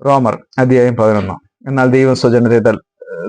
റോമർ അധ്യായം പതിനൊന്ന്. എന്നാൽ ദൈവം സ്വജനത്തെ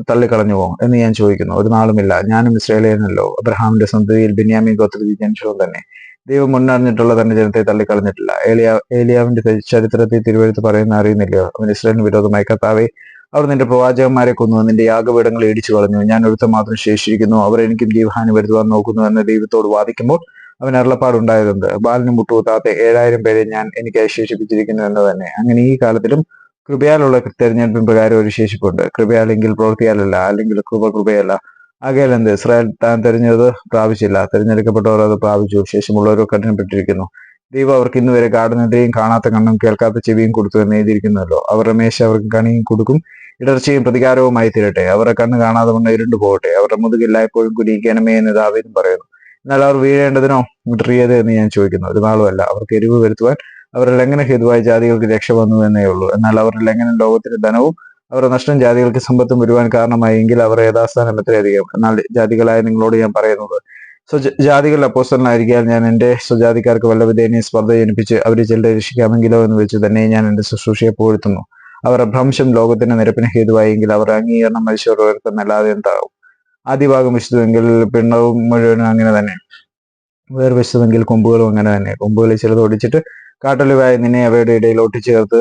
തള്ളിക്കളഞ്ഞുവോ എന്ന് ഞാൻ ചോദിക്കുന്നു. ഒരു നാളുമില്ല. ഞാനും ഇസ്രേലിയനല്ലോ അബ്രഹാമിന്റെ സന്തതിയിൽ ബെന്യാമിൻ ഗോത്രത്തിൽ ജനിച്ചവൻ തന്നെ. ദൈവം മുന്നറിഞ്ഞിട്ടുള്ള തന്റെ ജനത്തെ തള്ളിക്കളഞ്ഞിട്ടില്ല. ഏലിയാ ഏലിയാവിന്റെ ചരിത്രത്തെ തിരുവഴുത്ത് പറയുന്ന അറിയുന്നില്ലയോ? അവൻ ഇസ്രായേലിന് വിരോധമായി കർത്താവെ അവർ നിന്റെ പ്രവാചകന്മാരെ കൊന്നു. നിന്റെ യാഗപീഠങ്ങൾ ഇടിച്ചു കളഞ്ഞു. ഞാൻ ഒരുത്ത മാത്രം ശേഷിച്ചിരിക്കുന്നു അവർ എനിക്കും ജീവഹാനി വരുത്തുവാൻ നോക്കുന്നു എന്ന് ദൈവത്തോട് വാദിക്കുമ്പോൾ അവൻ അരുളപ്പാടുണ്ടായതുണ്ട് ബാലിന് മുട്ടുകൂത്താത്ത ഏഴായിരം പേരെ ഞാൻ എനിക്ക് ശേഷിപ്പിച്ചിരിക്കുന്നു എന്ന് തന്നെ. അങ്ങനെ ഈ കാലത്തിലും കൃപയാലുള്ള തെരഞ്ഞെടുപ്പിൻ പ്രകാരം ഒരു ശേഷിപ്പുണ്ട്. കൃപയാലെങ്കിൽ പ്രവൃത്തിയാലല്ല അല്ലെങ്കിൽ കൃപ കൃപയല്ല. ആകയാൽ എന്ത്? ഇസ്രായേൽ താൻ തെരഞ്ഞത് പ്രാപിച്ചില്ല. തെരഞ്ഞെടുക്കപ്പെട്ടവർ അത് പ്രാപിച്ചു. ശേഷമുള്ളവരോ കഠിനപ്പെട്ടിരിക്കുന്നു. ദൈവം അവർക്ക് ഇന്ന് വരെ കാണുന്നതിനെയും കാണാത്ത കണ്ണും കേൾക്കാത്ത ചെവിയും കൊടുത്തു എന്ന് എഴുതിയിരിക്കുന്നല്ലോ അവരുടെ മേശ അവർക്ക് കണിയും കൊടുക്കും. ഇടർച്ചയും പ്രതികാരവുമായി തീരട്ടെ. അവരുടെ കണ്ണ് കാണാതെ വണ്ണം ഇരുണ്ടു പോകട്ടെ. അവരുടെ മുതുകില്ലായ്പ്പോഴും കുനിയിക്കണമേ എന്ന് ദാവീദും പറയുന്നു. എന്നാൽ അവർ വീഴേണ്ടതിനോ? വിട്ടറിയത് എന്ന് ഞാൻ ചോദിക്കുന്നു. ഒരു നാളുമല്ല. അവർക്ക് എരിവ് വരുത്തുവാൻ അവരുടെ ലംഘന ഹേതുവായ ജാതികൾക്ക് രക്ഷ വന്നു എന്നേ ഉള്ളൂ. എന്നാൽ അവരുടെ ലംഘനം ലോകത്തിന്റെ ധനവും അവരുടെ നഷ്ടം ജാതികൾക്ക് സമ്പത്തും വരുവാൻ കാരണമായി എങ്കിൽ അവർ യഥാസ്ഥാനം എത്രയധികം എന്നാൽ ജാതികളായ നിങ്ങളോട് ഞാൻ പറയുന്നത് സ്വ ജാതികളുടെ അപ്പോസ്റ്റലായിരിക്കാൻ ഞാൻ എന്റെ സ്വജാതിക്കാർക്ക് വല്ല വിധേനയും സ്പർദ്ധ ജനിപ്പിച്ച് അവരെ ചിലരെ രക്ഷിക്കാമെങ്കിലോ എന്ന് വെച്ച് തന്നെ ഞാൻ എന്റെ ശുശ്രൂഷയെ പോരുത്തുന്നു അവരുടെ ഭ്രംശം ലോകത്തിന്റെ നിരപ്പിന് ഹേതുവായെങ്കിൽ അവർ അംഗീകരണം മനുഷ്യർ ഉയർത്തുന്നല്ലാതെ എന്താകും ആദ്യ ഭാഗം വിശുദ്ധമെങ്കിൽ പിണ്ണവും മുഴുവനും അങ്ങനെ തന്നെ. വേർ വിശുദ്ധമെങ്കിൽ കൊമ്പുകളും അങ്ങനെ തന്നെ. കൊമ്പുകളിൽ ചിലത് ഒടിച്ചിട്ട് കാട്ടൊലിവായി നിന്നെ അവയുടെ ഇടയിൽ ഒട്ടിച്ചേർത്ത്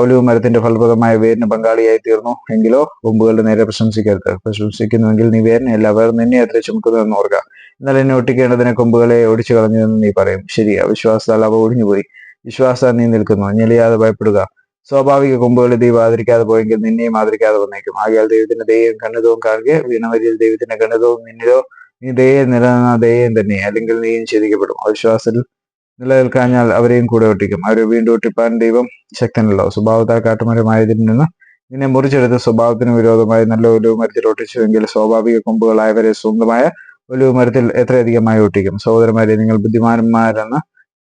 ഒലിവ് മരത്തിന്റെ ഫലപ്രദമായ വേരിന് പങ്കാളിയായി തീർന്നു എങ്കിലോ കൊമ്പുകളുടെ നേരെ പ്രശംസിക്കരുത്. പ്രശംസിക്കുന്നുവെങ്കിൽ നീ വേരിനെയല്ല അവർ നിന്നെ എത്ര ചുമക്കുന്നതെന്ന് ഓർക്കുക എന്നാൽ എന്നെ ഒട്ടിക്കേണ്ടതിനെ കൊമ്പുകളെ ഒടിച്ചു കളഞ്ഞു എന്ന് നീ പറയും. ശരി വിശ്വാസത്താൽ അവ ഒഴിഞ്ഞുപോയി വിശ്വാസത്താൽ നീ നിൽക്കുന്നു. ഞെളിയാതെ ഭയപ്പെടുക. സ്വാഭാവിക കൊമ്പുകളെ ദൈവം ആദരിക്കാതെ പോയെങ്കിൽ നിന്നെയും ആദരിക്കാതെ വന്നേക്കും. ആകയാൽ ദൈവത്തിന്റെ ദൈവം കണ്ണിതവും കാണുക വീണവരിൽ ദൈവത്തിന്റെ കണ്ണിതവും നിന്നിലോ നീ ദയെ നിലനിന്ന ദയം തന്നെ അല്ലെങ്കിൽ നീയും ചിരിക്കപ്പെടും അവിശ്വാസത്തിൽ നിലനിൽക്കാഞ്ഞാൽ അവരെയും കൂടെ ഒട്ടിക്കും. അവരെ വീണ്ടും ഒട്ടിപ്പാൻ ദൈവം ശക്തനല്ലോ. സ്വഭാവത്താൽ കാട്ടുമരമായതിൽ നിന്ന് നിന്നെ മുറിച്ചെടുത്ത് സ്വഭാവത്തിന് വിരോധമായി നല്ല ഒലിവ് മരത്തിൽ ഒട്ടിച്ചുവെങ്കിൽ സ്വാഭാവിക കൊമ്പുകളായവരെ സ്വന്തമായ ഒലിവ് മരത്തിൽ എത്രയധികമായി ഒട്ടിക്കും. സഹോദരന്മാരെ നിങ്ങൾ ബുദ്ധിമാന്മാരെന്ന്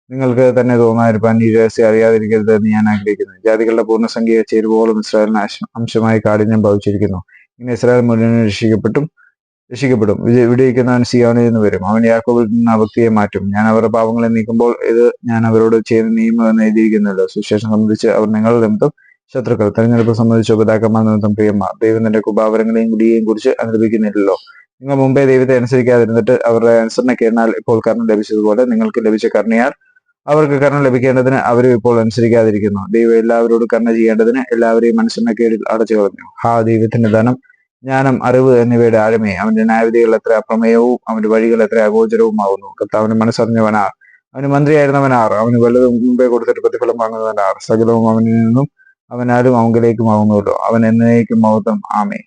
നിങ്ങൾക്ക് തന്നെ തോന്നാതിരിക്കാൻ ഈ രഹസ്യം അറിയാതിരിക്കരുത് എന്ന് ഞാൻ ആഗ്രഹിക്കുന്നു. ജാതികളുടെ പൂർണസംഖ്യ ചേരുവോളം ഇസ്രായേലിന് അംശമായി കാഠിന്യം ഭവിച്ചിരിക്കുന്നു. ഇങ്ങനെ ഇസ്രായേൽ മുഴുവൻ രക്ഷിക്കപ്പെട്ടും രക്ഷിക്കപ്പെടും. വിജയിക്കുന്നവൻ സിയോനിൽ നിന്ന് വരും. അവൻ യാക്കോബിൽ നിന്ന് അവക്തിയെ മാറ്റും. ഞാൻ അവരുടെ പാവങ്ങളെ നീക്കുമ്പോൾ ഇത് ഞാൻ അവരോട് ചെയ്യുന്ന നിയമം എന്ന് എഴുതിയിരിക്കുന്നുള്ളൂ സുശേഷം സംബന്ധിച്ച് അവർ നിങ്ങളുടെ നിമിത്തം ശത്രുക്കൾ. തെരഞ്ഞെടുപ്പ് സംബന്ധിച്ച് ഉപതാക്കന്മാർ നിമിത്തം പ്രിയന്മാർ. ദൈവം തന്റെ കുപാവരങ്ങളെയും കുടിയെയും കുറിച്ച് അനുഭവിക്കുന്നില്ലല്ലോ. നിങ്ങൾ മുമ്പേ ദൈവത്തെ അനുസരിക്കാതിരുന്നിട്ട് അവരുടെ അനുസരണക്കേടിനാൽ ഇപ്പോൾ കർണം ലഭിച്ചതുപോലെ നിങ്ങൾക്ക് ലഭിച്ച കർണിയാർ അവർക്ക് കർണം ലഭിക്കേണ്ടതിന് അവരും ഇപ്പോൾ അനുസരിക്കാതിരിക്കുന്നു. ദൈവം എല്ലാവരോടും കർണ ചെയ്യേണ്ടതിന് എല്ലാവരെയും അനുസരണക്കേടിൽ അടച്ചു കളഞ്ഞു ഹാ ദൈവത്തിന്റെ ധനം ജ്ഞാനം അറിവ് എന്നിവയുടെ ആഴമേ അവന്റെ ന്യായവിധികൾ എത്ര അപ്രമേയവും അവന്റെ വഴികൾ എത്ര അഗോചരവുമാകുന്നു കർത്താവിന് മനസ്സറിഞ്ഞവനാർ. അവന് മന്ത്രിയായിരുന്നവനാർ. അവന് വല്ലതും മുമ്പേ കൊടുത്തിട്ട് പ്രതിഫലം വാങ്ങുന്നവനാർ. സകലവും അവനിൽ നിന്നും അവനാലും അവങ്കിലേക്കും ആകുന്നുവല്ലോ അവൻ എന്നേക്കും മഹത്വം ആമേ